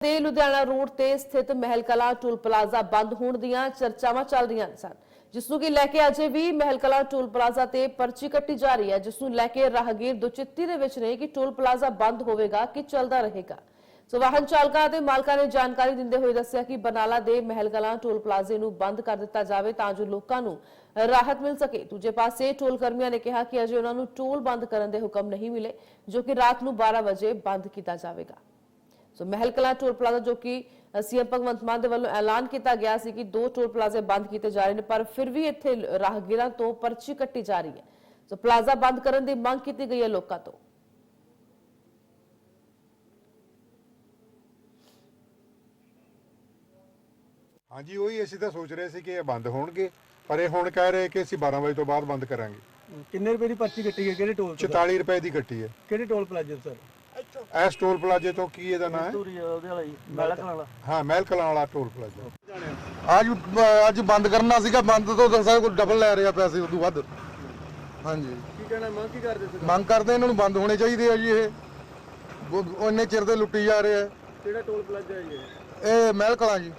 ਤੇ ਲੁਧਿਆਣਾ ਰੋਡ ਤੇ ਸਥਿਤ ਮਹਿਲ ਕਲਾ ਟੂਲ ਪਲਾਜ਼ਾ ਬੰਦ ਹੋਣ ਦੀਆਂ ਚਰਚਾਵਾਂ ਚੱਲ ਰਹੀਆਂ ਸਨ, ਜਿਸ ਨੂੰ ਕਿ ਲੈ ਕੇ ਅਜੇ ਵੀ ਮਹਿਲ ਟੂਲ ਪਲਾਜ਼ਾ ਤੇ ਪਰਚੀ ਕੱਟੀ ਜਾ ਰਹੀ ਹੈ, ਜਿਸ ਨੂੰ ਲੈ ਕੇ ਰਾਹਗੀਰ ਦੁਚਿੱਤੀ ਦੇ ਵਿੱਚ ਨੇ ਕਿ ਟੂਲ ਪਲਾਜ਼ਾ ਬੰਦ ਹੋਵੇਗਾ ਕਿ ਚੱਲਦਾ ਰਹੇਗਾ। ਸੋ ਵਾਹਨ ਚਾਲਕਾਂ ਅਤੇ ਮਾਲਕਾਂ ਨੇ ਜਾਣਕਾਰੀ ਦਿੰਦੇ ਹੋਏ ਦੱਸਿਆ ਕਿ ਬਨਾਲਾ ਦੇ ਮਹਿਲ ਕਲਾਂ ਟੋਲ ਪਲਾਜ਼ੇ ਨੂੰ ਬੰਦ ਕਰ ਦਿੱਤਾ ਜਾਵੇ ਤਾਂ ਜੋ ਲੋਕਾਂ ਨੂੰ ਰਾਹਤ ਮਿਲ ਸਕੇ। ਦੂਜੇ ਪਾਸੇ ਟੋਲ ਕਰਮੀਆਂ ਨੇ ਕਿਹਾ ਕਿ ਅਜੇ ਉਹਨਾਂ ਨੂੰ ਟੋਲ ਬੰਦ ਕਰਨ ਦੇ ਹੁਕਮ ਨਹੀਂ ਮਿਲੇ, ਜੋ ਕਿ ਰਾਤ ਨੂੰ 12 ਵਜੇ ਬੰਦ ਕੀਤਾ ਜਾਵੇਗਾ। So Mehal Kalan toll plaza ਜੋ ਕਿ ਸੀਐਮ ਭਗਵੰਤ ਮਾਨ ਦੇ ਵੱਲੋਂ ਐਲਾਨ ਕੀਤਾ ਗਿਆ ਸੀ ਕਿ ਦੋ ਟੋਲ ਪਲਾਜ਼ੇ ਬੰਦ ਕੀਤੇ ਜਾ ਰਹੇ ਨੇ ਪਰ ਫਿਰ ਵੀ ਇੱਥੇ ਰਾਹਗੀਰਾਂ ਤੋਂ ਪਰਚੀ ਕੱਟੀ ਜਾ ਰਹੀ ਹੈ ਸੋ ਪਲਾਜ਼ਾ ਬੰਦ ਕਰਨ ਦੀ ਮੰਗ ਕੀਤੀ ਗਈ ਹੈ ਲੋਕਾਂ ਤੋਂ ਹਾਂਜੀ ਉਹੀ ਅਸੀਂ ਤਾਂ ਸੋਚ ਰਹੇ ਸੀ ਕਿ ਇਹ ਬੰਦ ਹੋਣਗੇ ਪਰ ਇਹ ਹੁਣ ਕਹਿ ਰਹੇ ਕਿ ਅਸੀਂ 12 ਵਜੇ ਤੋਂ ਬਾਅਦ ਬੰਦ ਕਰਾਂਗੇ ਕਿੰਨੇ ਰੁਪਏ ਦੀ ਪਰਚੀ ਕੱਟੀ ਹੈ ਕਿਹੜੇ ਟੋਲ ਤੋਂ 44 ਰੁਪਏ ਦੀ ਕੱਟੀ ਹੈ ਕਿਹੜੇ ਟੋਲ ਪਲਾਜ਼ੇ ਸਰ ਇਸ ਟੋਲ ਪਲਾਜ਼ੇ ਤੋਂ ਕੀ ਇਹਦਾ ਨਾਮ ਹੈ? ਟੂਰੀ ਉਹਦੇ ਵਾਲਾ ਜੀ ਮੈਲਕ ਵਾਲਾ। ਹਾਂ ਮਹਿਲ ਕਲਾਂ ਵਾਲਾ ਟੋਲ ਪਲਾਜ਼ਾ। ਅੱਜ ਅੱਜ ਬੰਦ ਕਰਨਾ ਸੀਗਾ ਬੰਦ ਤੋਂ ਸਾਰੇ ਕੋਲ ਡਬਲ ਲੈ ਰਿਹਾ ਪੈਸੇ ਉਦੋਂ ਵੱਧ। ਹਾਂਜੀ। ਕੀ ਕਹਿਣਾ ਮੰਗ ਕੀ ਕਰਦੇ ਸੀ ਮੰਗ ਕਰਦੇ ਇਹਨਾਂ ਨੂੰ ਬੰਦ ਹੋਣੇ ਚਾਹੀਦੇ ਆ ਜੀ ਇਹ। ਉਹ- ਉਹ ਇੰਨੇ ਚਿਰ ਦੇ ਲੁੱਟੀ ਜਾ ਰਹੇ ਆ। ਕਿਹੜਾ ਟੋਲ ਪਲਾਜ਼ਾ ਹੈ ਇਹ? ਇਹ ਮਹਿਲ ਕਲਾਂ ਜੀ।